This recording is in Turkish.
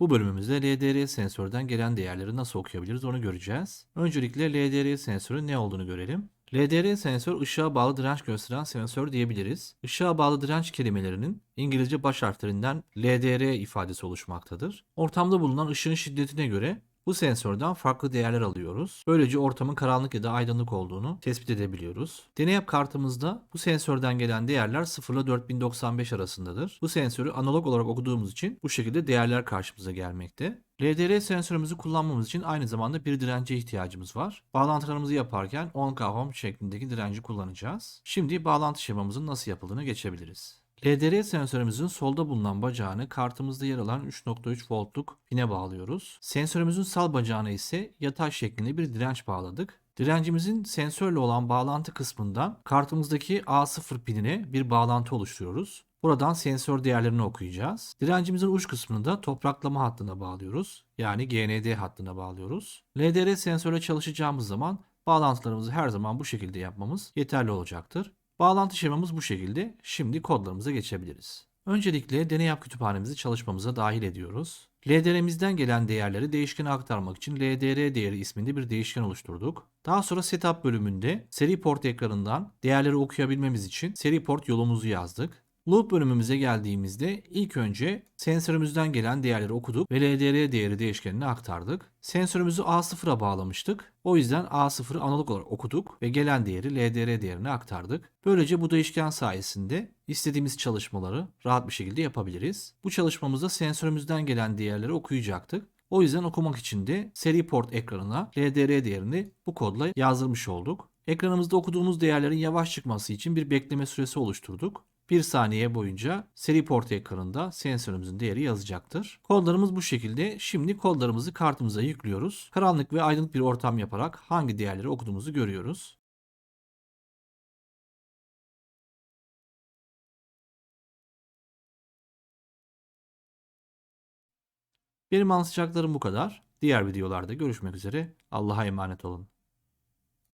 Bu bölümümüzde LDR sensörden gelen değerleri nasıl okuyabiliriz onu göreceğiz. Öncelikle LDR sensörün ne olduğunu görelim. LDR sensör ışığa bağlı direnç gösteren sensör diyebiliriz. Işığa bağlı direnç kelimelerinin İngilizce baş harflerinden LDR ifadesi oluşmaktadır. Ortamda bulunan ışığın şiddetine göre bu sensörden farklı değerler alıyoruz. Böylece ortamın karanlık ya da aydınlık olduğunu tespit edebiliyoruz. Deney yap kartımızda bu sensörden gelen değerler 0 ile 4095 arasındadır. Bu sensörü analog olarak okuduğumuz için bu şekilde değerler karşımıza gelmekte. LDR sensörümüzü kullanmamız için aynı zamanda bir dirence ihtiyacımız var. Bağlantılarımızı yaparken 10K ohm şeklindeki direnci kullanacağız. Şimdi bağlantı şemamızın nasıl yapıldığını geçebiliriz. LDR sensörümüzün solda bulunan bacağını kartımızda yer alan 3.3 voltluk pine bağlıyoruz. Sensörümüzün sağ bacağına ise yatay şeklinde bir direnç bağladık. Direncimizin sensörle olan bağlantı kısmından kartımızdaki A0 pinine bir bağlantı oluşturuyoruz. Buradan sensör değerlerini okuyacağız. Direncimizin uç kısmını da topraklama hattına bağlıyoruz. Yani GND hattına bağlıyoruz. LDR sensörle çalışacağımız zaman bağlantılarımızı her zaman bu şekilde yapmamız yeterli olacaktır. Bağlantı şemamız bu şekilde. Şimdi kodlarımıza geçebiliriz. Öncelikle deney yap kütüphanemizi çalışmamıza dahil ediyoruz. LDR'mizden gelen değerleri değişkene aktarmak için LDR değeri isminde bir değişken oluşturduk. Daha sonra setup bölümünde seri port ekranından değerleri okuyabilmemiz için seri port yolumuzu yazdık. Loop bölümümüze geldiğimizde ilk önce sensörümüzden gelen değerleri okuduk ve LDR değeri değişkenine aktardık. Sensörümüzü A0'a bağlamıştık. O yüzden A0'ı analog olarak okuduk ve gelen değeri LDR değerine aktardık. Böylece bu değişken sayesinde istediğimiz çalışmaları rahat bir şekilde yapabiliriz. Bu çalışmamızda sensörümüzden gelen değerleri okuyacaktık. O yüzden okumak için de seri port ekranına LDR değerini bu kodla yazdırmış olduk. Ekranımızda okuduğumuz değerlerin yavaş çıkması için bir bekleme süresi oluşturduk. 1 saniye boyunca seri port ekranında sensörümüzün değeri yazacaktır. Kodlarımız bu şekilde. Şimdi kodlarımızı kartımıza yüklüyoruz. Karanlık ve aydınlık bir ortam yaparak hangi değerleri okuduğumuzu görüyoruz. Benim anlatacaklarım bu kadar. Diğer videolarda görüşmek üzere. Allah'a emanet olun.